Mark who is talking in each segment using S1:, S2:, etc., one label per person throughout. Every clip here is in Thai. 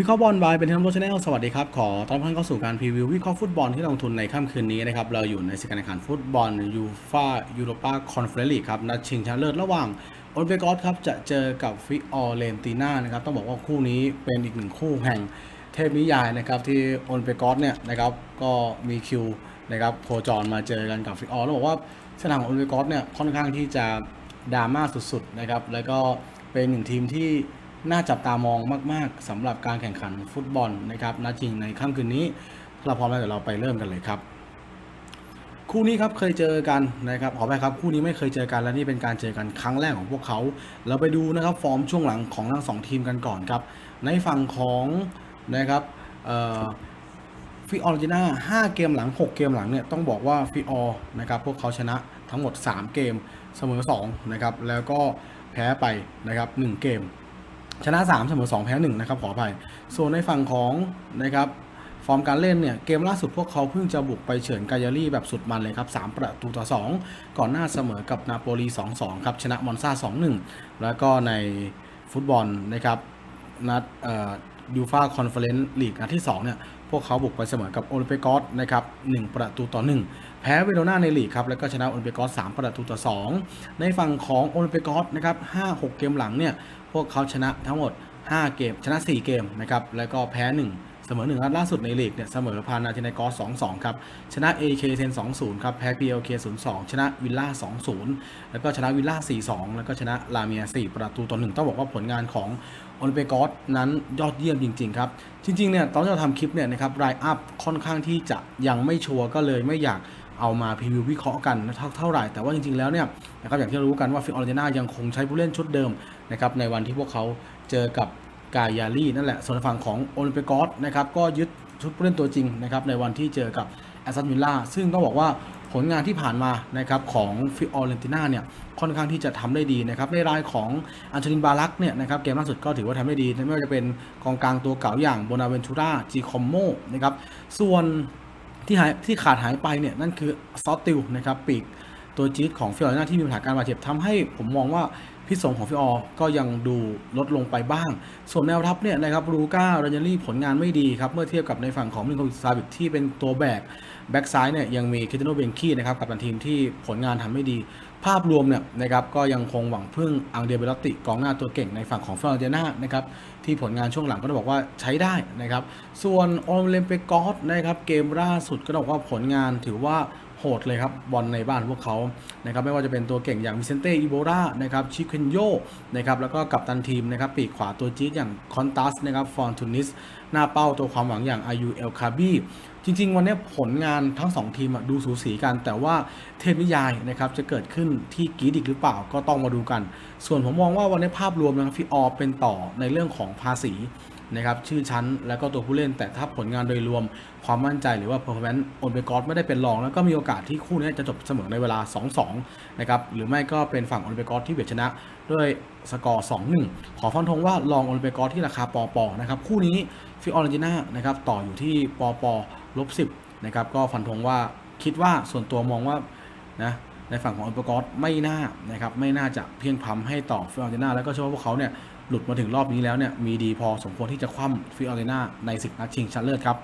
S1: วิเคราะห์บอลบายเป็นทีมโรชแนลสวัสดีครับ ขอต้อนรับท่านเข้าสู่การพรีวิววิเคราะห์ฟุตบอลที่ลงทุนในค่ำคืนนี้นะครับ เราอยู่ในสกการแข่งขันฟุตบอลยูฟายูโรปาคอนเฟอเรนซ์ลีกครับ นัดชิงชนะเลิศระหว่างโอลเปกอสครับ จะเจอกับฟิออเรนติน่านะครับ ต้องบอกว่าคู่นี้เป็นอีกหนึ่งคู่แห่งเทพนิยายนะครับที่โอลเปกอสเนี่ยนะครับก็มีคิวนะครับโคจรมาเจอกันกับฟิออแล้วบอกว่าสนามของโอลเปกอสเนี่ยค่อนข้างที่จะดราม่าสุดๆนะครับแล้วก็เป็นหนึ่งทีมที่ น่าจับตามองมาก ๆสำหรับการแข่งขันฟุตบอลนะครับนัดจริงในค่ำคืนนี้เราพร้อมแล้วเดี๋ยวเราไปเริ่มกันเลยครับ คู่นี้ครับเคยเจอกันนะครับขอไปครับคู่นี้ไม่เคยเจอกันและนี่เป็นการเจอกันครั้งแรกของพวกเขา เราไปดูนะครับฟอร์มช่วงหลังของทั้งสองทีมกันก่อนครับ ในฝั่งของนะครับฟิออร์จิน่า5เกมหลัง 6 เกมหลังเนี่ยต้องบอกว่าฟิออนะครับพวกเขาชนะทั้งหมด 3 เกมเสมอ2นะครับแล้วก็แพ้ไปนะครับ1เกม ชนะ 3 เสมอ 2 แพ้ 1 นะครับ ขออภัย ส่วนในฝั่งของนะครับฟอร์มการเล่นเนี่ยเกมล่าสุดพวกเขาเพิ่งจะบุกไปเฉือนกายารี่แบบสุดมันเลยครับ 3 ประตูต่อ 2 ก่อนหน้าเสมอกับนาโปลี 2-2 ครับ ชนะมอนซา2-1 แล้วก็ในฟุตบอลนะครับนัด ยูฟาคอนเฟอเรนซ์ลีกนัดที่ 2 เนี่ย พวกเขาบุกไปเสมอกับโอลิมปิกอสนะครับหประตูต่อ 1 แพ้เวโรนาในลีกครับ แล้วก็ชนะโอลิมปิกอส3ประตูต่อ 2 ในฝั่งของโอลิมปิกอสนะครับ5-6 เกมหลังเนี่ย พวกเขาชนะทั้งหมด 5 เกม ชนะ 4 เกมนะครับ แล้วก็แพ้ 1 เสมอ1นัดล่าสุดในลีกเนี่ยเสมอพานาธินากอส2-2ครับ ชนะ AK เซน2-0ครับ แพ้ PLK 0-2ชนะวิลล่า2-0แล้วก็ชนะวิลล่า4-2แล้วก็ชนะลาเมีย4ประตูต่อ1ต้องบอกว่าผลงานของโอลิมปิกอสนั้นยอดเยี่ยมจริง ๆ ครับ จริง ๆ เนี่ย ตอนที่เราทำคลิปเนี่ยนะครับรายอัพค่อนข้างที่จะยังไม่ชัวร์ก็เลยไม่อยากเอามาพรีวิววิเคราะห์กันเท่าเท่าไหร่ แต่ว่าจริง ๆ แล้วเนี่ยนะครับอย่างที่เรารู้กันว่าฟิออร์เจน่ายังคงใช้ผู้เล่นชุดเดิมนะครับในวันที่พวกเขาเจอกับ กายาลีนั่นแหละ ส่วนฝั่งของโอลิมปิกอสนะครับก็ยึดชุดผู้เล่นตัวจริงนะครับในวันที่เจอกับแอสตันวิลล่าซึ่งต้องบอกว่าผลงานที่ผ่านมานะครับของฟิออเรนติน่าเนี่ยค่อนข้างที่จะทำได้ดีนะครับในรายของอันเชลินบาลักเนี่ยนะครับเกมล่าสุดก็ถือว่าทำได้ดีไม่ว่าจะเป็นกองกลางตัวเก่าอย่างโบนาเวนตูราจีคอมโมนะครับส่วนที่หายที่ขาดหายไปเนี่ยนั่นคือซอตติลนะครับปีก ตัวจี๊ดของฟิออร์น่าที่มีปัญหาการบาดเจ็บทำให้ผมมองว่าพิษสงของฟิออก็ยังดูลดลงไปบ้าง ส่วนแนวรับเนี่ยนะครับลูก้าเรนเยรี่ผลงานไม่ดีครับ เมื่อเทียบกับในฝั่งของมิลโควิซาบิกที่เป็นตัวแบกแบ็กซ้ายเนี่ยยังมีคิตโนเบนคีนะครับกับทีมที่ผลงานทำไม่ดี ภาพรวมเนี่ยนะครับก็ยังคงหวังพึ่งอังเดียเบลติกองหน้าตัวเก่งในฝั่งของฟลอเรนติน่านะครับที่ผลงานช่วงหลังก็ต้องบอกว่าใช้ได้นะครับ ส่วนโอเลิมปิกอสนะครับเกมล่าสุดก็ต้องบอกว่าผลงานถือว่า โหดเลยครับบอลในบ้านพวกเขานะครับไม่ว่าจะเป็นตัวเก่งอย่างวิเซนเต้อีโบรานะครับชิคเคนโยนะครับแล้วก็กับตันทีมนะครับปีกขวาตัวจี๊ดอย่างคอนตัสนะครับฟอนตูนิสหน้าเป้าตัวความหวังอย่างอายูเอลคาบีจริง ๆ วันนี้ผลงานทั้ง 2 ทีมดูสูสีกัน แต่ว่าเทพนิยายนะครับจะเกิดขึ้นที่กีดอีกหรือเปล่าก็ต้องมาดูกัน ส่วนผมมองว่าวันนี้ภาพรวมนะครับฟิออเป็นต่อในเรื่องของภาษี นะครับชื่อชั้นแล้วก็ตัวผู้เล่น แต่ถ้าผลงานโดยรวมความมั่นใจหรือว่า performance โอนเบกอสไม่ได้เป็นรอง แล้วก็มีโอกาสที่คู่นี้จะจบเสมอในเวลา 2-2 นะครับหรือไม่ก็เป็นฝั่งโอนเบกอสที่เบียดชนะด้วยสกอร์ 2-1 ขอฟันธงว่าลองโอนเบกอสที่ราคาปอปอนะครับคู่นี้ฟิออร์เรนติน่านะครับต่ออยู่ที่ปอปอลบ10นะครับก็ฟันธงว่าคิดว่าส่วนตัวมองว่านะ ในฝั่งของโอนเบกอสไม่น่านะครับไม่น่าจะเพียงพำให้ต่อฟิออเรน่าแล้วก็เชื่อว่าพวกเขาเนี่ยหลุดมาถึงรอบนี้แล้วเนี่ยมีดีพอสมควรที่จะคว่ำฟิออเรนาในศึกนัดชิงชนะเลิศครับ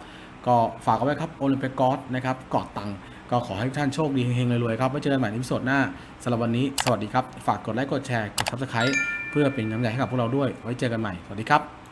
S1: ก็ฝากเอาไว้ครับโอลิมปิกอสนะครับกอดตังก็ขอให้ทุกท่านโชคดีเฮงๆรวยๆครับไว้เจอกันใหม่ในพิโซดหน้าสำหรับวันนี้สวัสดีครับ ฝากกดไลค์กดแชร์กดซับสไครต์เพื่อเป็นกำลังใจให้กับพวกเราด้วย ไว้เจอกันใหม่ สวัสดีครับ